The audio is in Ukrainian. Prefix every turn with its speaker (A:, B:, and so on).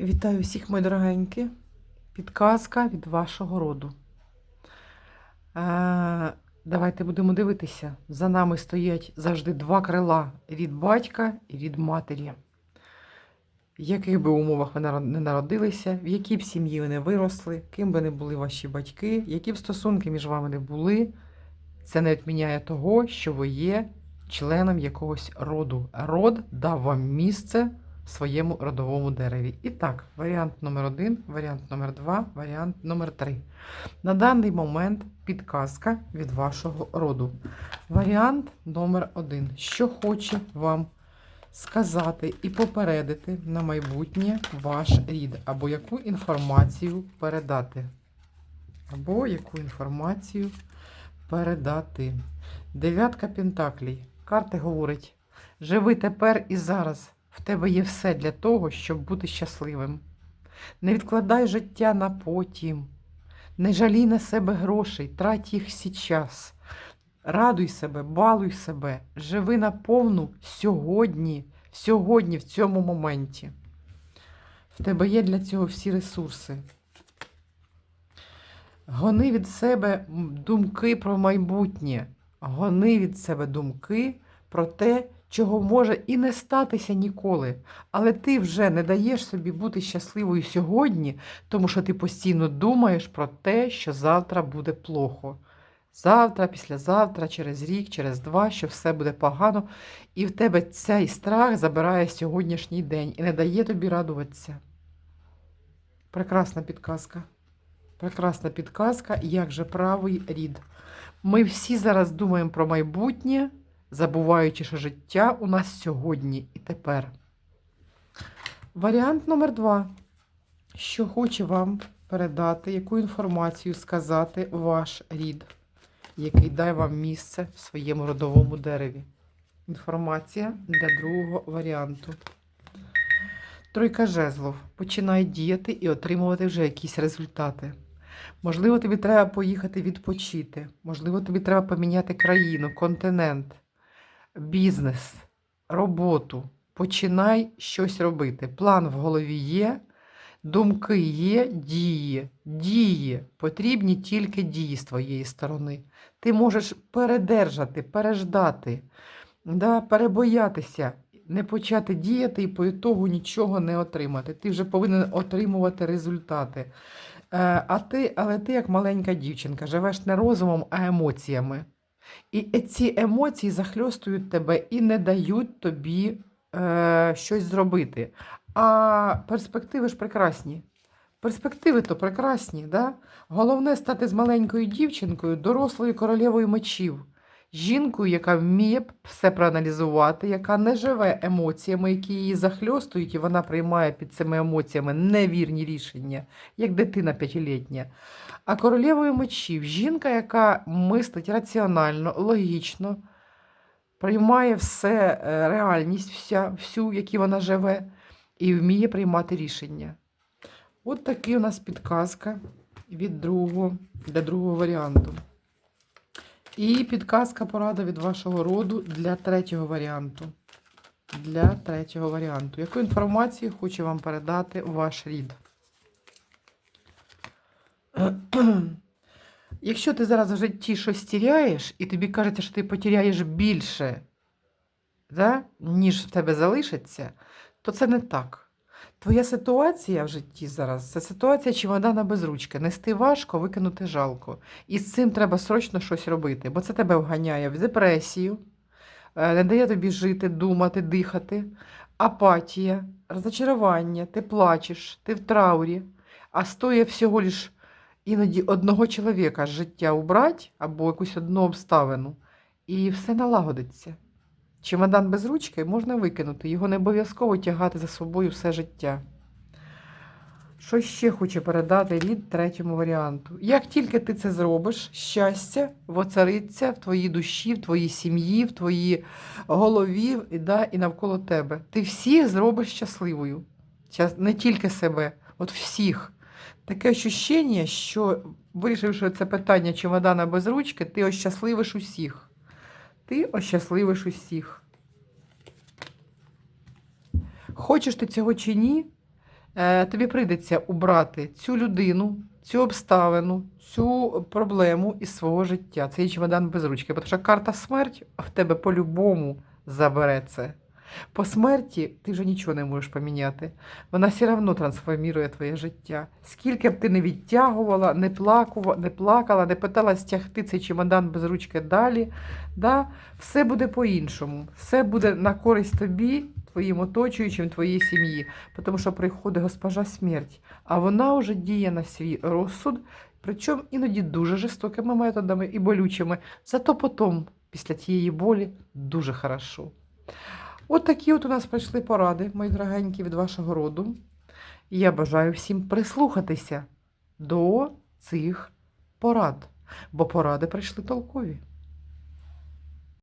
A: Вітаю всіх, мої дорогенькі. Підказка від вашого роду. Е, давайте будемо дивитися. За нами стоять завжди два крила від батька і від матері. В яких би умовах ви не народилися, в якій б сім'ї ви не виросли, ким би не були ваші батьки, які б стосунки між вами не були, це не відміняє того, що ви є членом якогось роду. Род дав вам місце своєму родовому дереві. І так, варіант номер один, варіант номер два, варіант номер три. На даний момент підказка від вашого роду. Варіант номер один. Що хоче вам сказати і попередити на майбутнє ваш рід, або яку інформацію передати. Або яку інформацію передати. Дев'ятка Пентаклей. Карти говорить: живи тепер і зараз. В тебе є все для того, щоб бути щасливим. Не відкладай життя на потім. Не жалій на себе грошей, трать їх сейчас. Радуй себе, балуй себе, живи наповну сьогодні, сьогодні, в цьому моменті. В тебе є для цього всі ресурси. Гони від себе думки про майбутнє. Гони від себе думки про те, чого може і не статися ніколи. Але ти вже не даєш собі бути щасливою сьогодні, тому що ти постійно думаєш про те, що завтра буде плохо. Завтра, післязавтра, через рік, через два, що все буде погано, і в тебе цей страх забирає сьогоднішній день і не дає тобі радуватися. Прекрасна підказка. Прекрасна підказка, як же правий рід. Ми всі зараз думаємо про майбутнє, забуваючи, що життя у нас сьогодні і тепер. Варіант номер два. Що хоче вам передати, яку інформацію сказати ваш рід, який дає вам місце в своєму родовому дереві. Інформація для другого варіанту. Тройка жезлов починає діяти і отримувати вже якісь результати. Можливо, тобі треба поїхати відпочити, можливо, тобі треба поміняти країну, континент, бізнес, роботу. Починай щось робити. План в голові є, думки є, дії. Дії. Потрібні тільки дії з твоєї сторони. Ти можеш передержати, переждати, да, перебоятися, не почати діяти і по ітогу нічого не отримати. Ти вже повинен отримувати результати. Е, А ти, але ти, як маленька дівчинка, живеш не розумом, а емоціями. І ці емоції захльостують тебе і не дають тобі е, щось зробити. А перспективи ж прекрасні. Перспективи то прекрасні. Да? Головне стати з маленькою дівчинкою, дорослою королевою мечів. Жінкою, яка вміє все проаналізувати, яка не живе емоціями, які її захльостують, і вона приймає під цими емоціями невірні рішення, як дитина п'ятилітня. А королевою мечів жінка, яка мислить раціонально, логічно, приймає все, е, реальність, вся, всю, в вона живе, і вміє приймати рішення. От такий у нас підказка від другого, для другого варіанту. І підказка порада від вашого роду для третього варіанту. Для третього варіанту. Яку інформацію хоче вам передати ваш рід? Якщо ти зараз в житті щось тіряєш, і тобі кажеться, що ти потеряєш більше, да, ніж в тебе залишиться, то це не так. Твоя ситуація в житті зараз це ситуація чемодана без ручки. Нести важко, викинути жалко. І з цим треба срочно щось робити, бо це тебе вганяє в депресію, е, не дає тобі жити, думати, дихати, апатія, розчарування, ти плачеш, ти в траурі, а стоїть всього лиш іноді одного чоловіка життя убрати або якусь одну обставину, і все налагодиться. Чемодан без ручки можна викинути, його не обов'язково тягати за собою все життя. Що ще хоче передати рід третьому варіанту? Як тільки ти це зробиш, щастя воцариться в твоїй душі, в твоїй сім'ї, в твоїй голові і, да, і навколо тебе. Ти всіх зробиш щасливою. Не тільки себе, от всіх. Таке ощущення, що вирішивши це питання чемодана без ручки, ти ощасливиш усіх. Ти ощасливиш усіх. Хочеш ти цього чи ні, Е, тобі прийдеться убрати цю людину, цю обставину, цю проблему із свого життя. Це є чемодан без ручки. Тому що карта смерть в тебе по-любому забере це. По смерті ти вже нічого не можеш поміняти. Вона все одно трансформує твоє життя. Скільки б ти не відтягувала, не плакала, не плакала, не питалась тягти цей чемодан без ручки далі, да? все буде по-іншому. Все буде на користь тобі, твоїм оточуючим, твоїй сім'ї. Тому що приходить госпожа смерть, а вона вже діє на свій розсуд, причому іноді дуже жорстокими методами і болючими. Зато потім, після тієї болі, дуже хорошо. От такі от у нас прийшли поради, мої дорогенькі, від вашого роду. І я бажаю всім прислухатися до цих порад, бо поради прийшли толкові.